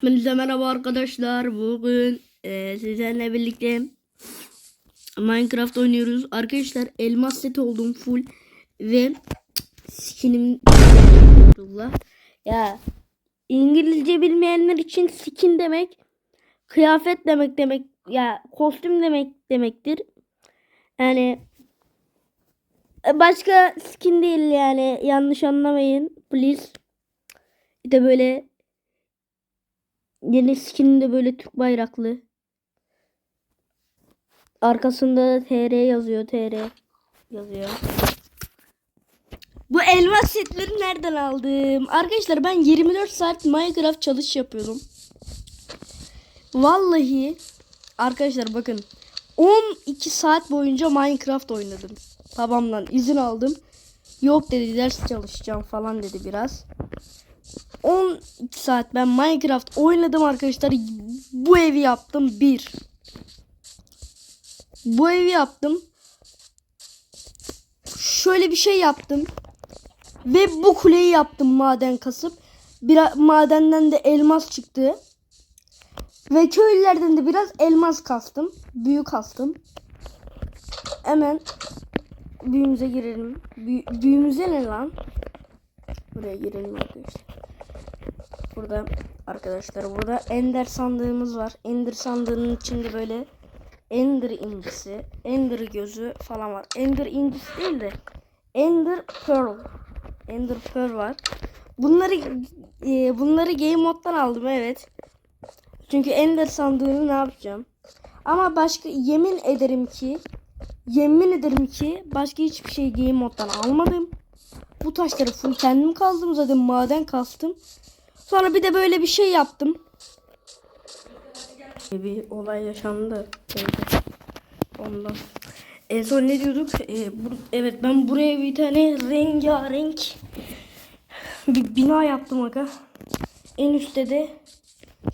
Hepinize merhaba arkadaşlar. Bugün e, sizlerle birlikte Minecraft oynuyoruz. Arkadaşlar elmas seti oldum full ve skinim. Ya İngilizce bilmeyenler için skin demek kıyafet demek demek ya kostüm demek demektir. Yani e, başka skin değil yani yanlış anlamayın please. Bir de böyle Yeni skin de böyle Türk bayraklı. Arkasında da TR yazıyor. TR yazıyor. Bu elmas setleri nereden aldım? Arkadaşlar ben 24 saat Minecraft çalış yapıyorum. Vallahi arkadaşlar bakın 12 saat boyunca Minecraft oynadım. Babamdan izin aldım. Yok dedi ders çalışacağım falan dedi biraz. 12 saat ben Minecraft oynadım arkadaşlar. Bu evi yaptım. Bir. Bu evi yaptım. Şöyle bir şey yaptım. Ve bu kuleyi yaptım maden kasıp. Bir madenden de elmas çıktı. Ve köylülerden de biraz elmas kastım. Büyük kastım. Hemen büyümüze girelim. Büyü, büyümüze ne lan? Buraya girelim arkadaşlar. Burada arkadaşlar burada Ender sandığımız var. Ender sandığının içinde böyle Ender incisi, Ender gözü falan var. Ender incisi değil de Ender Pearl. Ender Pearl var. Bunları e, bunları game moddan aldım evet. Çünkü Ender sandığını ne yapacağım? Ama başka yemin ederim ki yemin ederim ki başka hiçbir şey game moddan almadım. Bu taşları full kendim kazdım zaten maden kastım. Sonra bir de böyle bir şey yaptım. Bir olay yaşandı. Ondan. En son ne diyorduk? Ee, bu, evet ben buraya bir tane rengarenk bir bina yaptım aga. En üstte de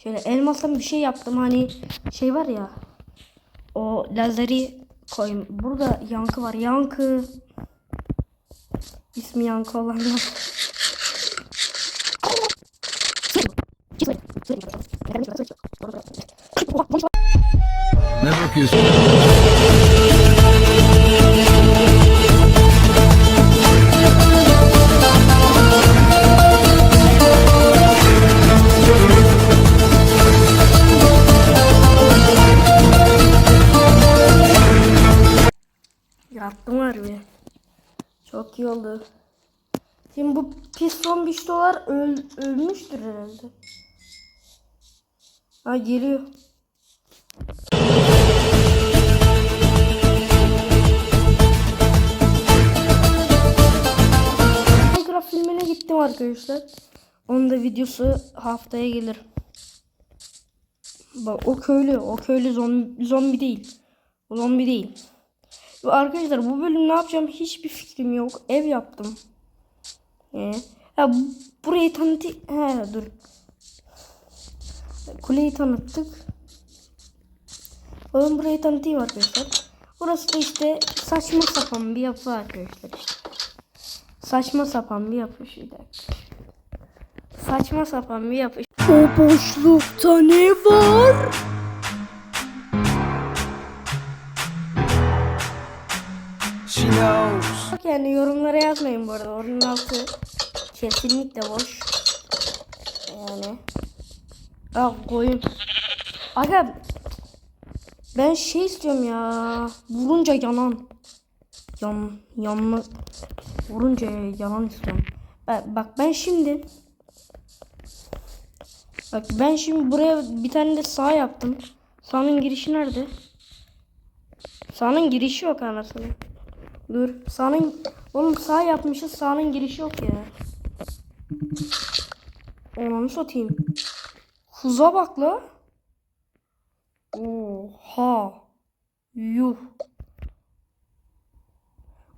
şöyle elmastan bir şey yaptım. Hani şey var ya o lazeri koyayım. Burada yankı var. Yankı ismi yankı olanlar. Ne bakıyorsun? Yaptım harbi. Çok iyi oldu. Şimdi bu pis zombiş dolar öl, ölmüştür herhalde. Ha geliyor. Minecraft filmine gittim arkadaşlar. Onun da videosu haftaya gelir. Bak o köylü, o köylü zombi, zombi değil. O zombi değil. Arkadaşlar bu bölüm ne yapacağım hiçbir fikrim yok. Ev yaptım. Ee, ya bu- burayı tanıtı... He dur. Kuleyi tanıttık. Oğlum burayı tanıtayım arkadaşlar. Burası da işte saçma sapan bir yapı arkadaşlar işte. Saçma sapan bir yapı dakika. Saçma sapan bir yapı. O boşlukta ne var? Bak yani yorumlara yazmayın bu arada. Onun altı kesinlikle boş. Yani. Ah koyun. Aga ben şey istiyorum ya. Vurunca yanan. Yan yanma. Vurunca yanan istiyorum. Bak, bak ben şimdi Bak ben şimdi buraya bir tane de sağ yaptım. Sağın girişi nerede? Sağın girişi yok anasını. Dur. Sağın oğlum sağ yapmışız. Sağın girişi yok ya. Onu satayım. Hıza bak la. Oha. Yuh.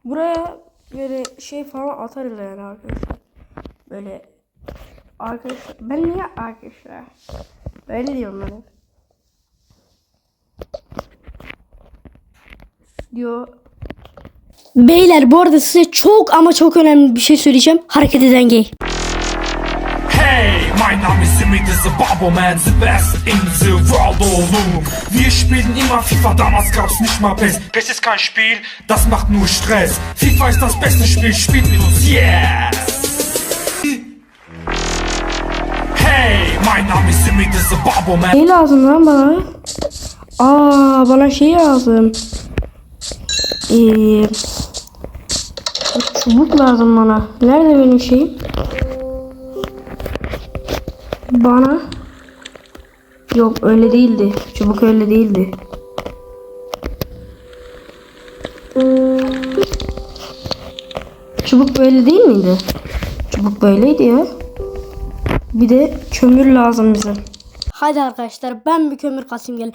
Buraya böyle şey falan atarız yani arkadaşlar. Böyle arkadaşlar. Ben niye arkadaşlar? Böyle diyorum ben. Diyor Beyler bu arada size çok ama çok önemli bir şey söyleyeceğim. Hareket eden gay. Mein Name ist Jimmy, the Babo Man, the best in the world, oh no. Wir spielen immer FIFA, damals gab's nicht mal PES. PES ist kein Spiel, das macht nur Stress. FIFA ist das beste Spiel, spielt mit uns, yes! Hey, mein Name ist Jimmy, the Babo Man. Ne lazım lan bana? Aa bana şey lazım. Ee, çubuk lazım bana. Nerede benim şeyim? Bana. Yok öyle değildi. Çubuk öyle değildi. Çubuk böyle değil miydi? Çubuk böyleydi ya. Bir de kömür lazım bize. Hadi arkadaşlar ben bir kömür kasayım gelin.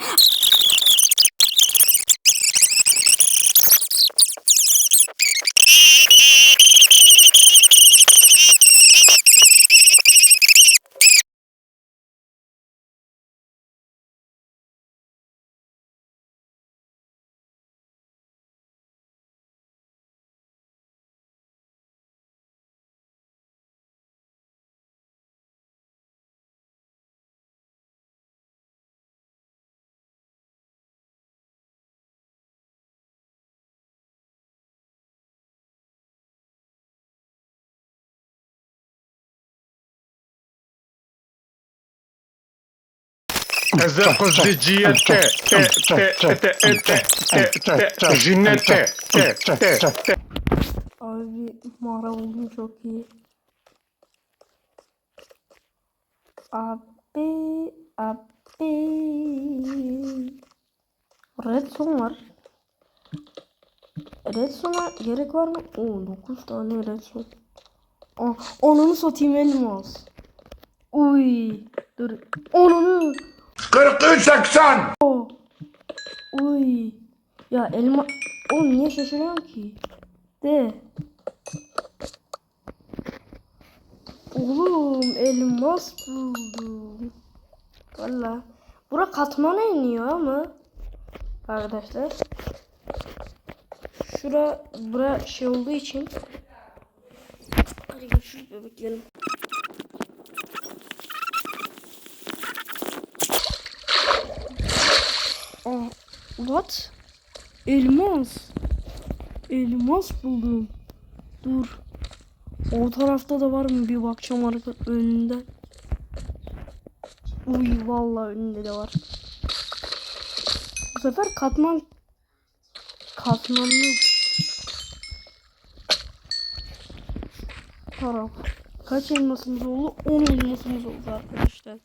Eze kuzicie te, te, te, te, te, te, te, te, jinne te, te, te, te. Abi mağara buldum çok iyi. Abi abi. Redstone var. Redstone'a gerek var mı? Oo 9 tane redstone. Aa, onunu satayım elmas. Uy. Dur. Onunu. 43-80. Oo. Uy. Ya elma. Oğlum niye şaşırıyorum ki? De. Oğlum elmas buldum. Valla. Bura katmana iniyor ama. Arkadaşlar. Şura bura şey olduğu için. Hadi görüşürüz bebeklerim. Aa, what? Elmas. Elmas buldum. Dur. O tarafta da var mı bir bakacağım arka önünde. Uy vallahi önünde de var. Bu sefer katman katmanlı taraf. Kaç elmasımız oldu? 10 elmasımız oldu arkadaşlar.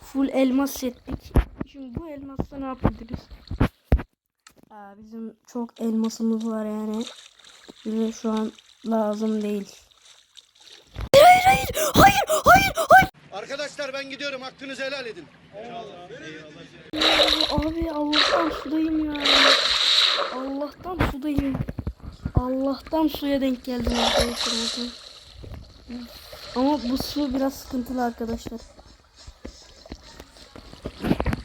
Full elmas settik. Şimdi bu elmasla ne yapabiliriz? Aa, bizim çok elmasımız var yani. Bize şu an lazım değil. Hayır hayır hayır hayır hayır. Arkadaşlar ben gidiyorum. Hakkınızı helal edin. Abi Allah'tan sudayım ya. Allah'tan sudayım. Allah'tan suya denk geldim arkadaşlar. Ama bu su biraz sıkıntılı arkadaşlar.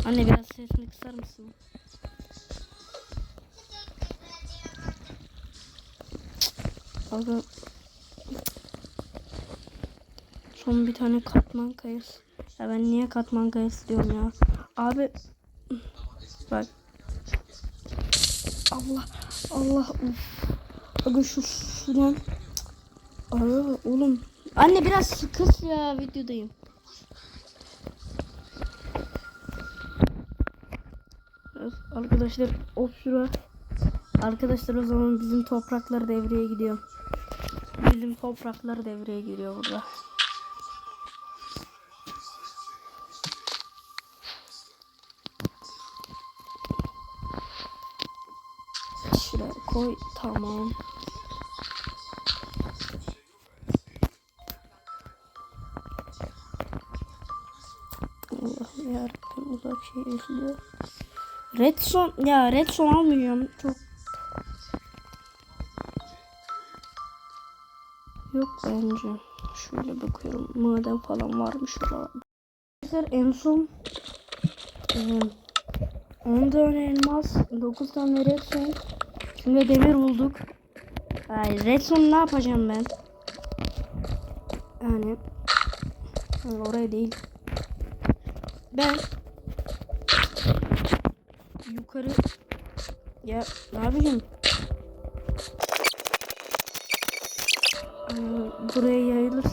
Anne biraz sesini kısar mısın? Aga Son bir tane katman kayası. Ya ben niye katman kayası diyorum ya? Abi bak. Allah Allah uf. Aga şu sudan. Aga oğlum. Anne biraz sıkış ya videodayım. Evet, Arkadaşlar of şura. Arkadaşlar o zaman bizim topraklar devreye gidiyor. Bizim topraklar devreye giriyor burada. Şuraya koy. Tamam. Allah'ım yarabbim uzak şey izliyor. Redson ya Redson almayacağım. Çok Yok bence. Şöyle bakıyorum. Maden falan varmış şuralarda. Arkadaşlar en son e, 10 tane elmas, 9 tane redstone. Şimdi demir bulduk. Ay redstone ne yapacağım ben? Yani Hı, Oraya değil. Ben yukarı ya ne yapacağım? Ee, Buraya yayılır.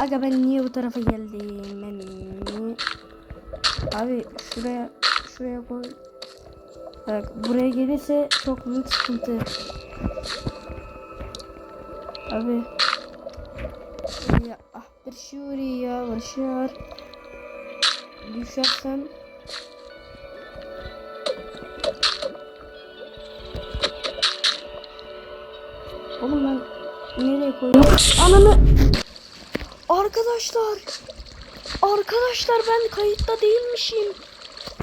Aga ben niye bu tarafa geldim? Ben niye? Abi şuraya şuraya koy. Bak buraya gelirse çok büyük sıkıntı. Abi. Ya ah bir şuraya başar. Düşersen Oğlum ben nereye koydum? Ananı Arkadaşlar Arkadaşlar ben kayıtta değilmişim.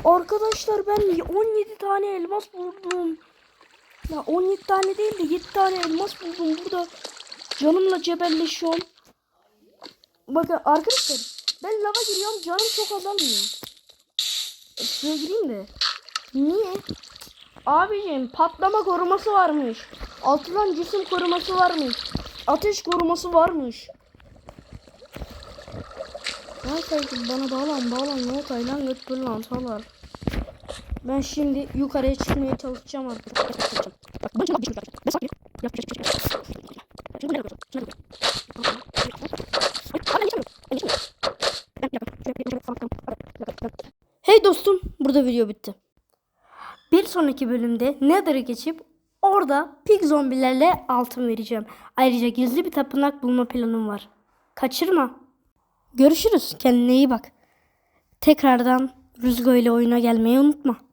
Arkadaşlar ben 17 tane elmas buldum. Ya 17 tane değil de 7 tane elmas buldum burada. Canımla cebelleşiyorum. Bakın arkadaşlar ben lava giriyorum canım çok azalmıyor. E, Şuraya gireyim de. Niye? Abicim patlama koruması varmış. Atılan cisim koruması varmış. Ateş koruması varmış. Vay sanki bana bağlan bağlan ne otay lan göt böyle lan salar. Ben şimdi yukarıya çıkmaya çalışacağım artık. Bak düşmüş. Ben sanki yapacak bir şey yok. Şimdi nereye koyacağım? Ay. Hey dostum, burada video bitti. Bir sonraki bölümde Nether'a geçip orada pig zombilerle altın vereceğim. Ayrıca gizli bir tapınak bulma planım var. Kaçırma. Görüşürüz. Kendine iyi bak. Tekrardan Rüzgo ile oyuna gelmeyi unutma.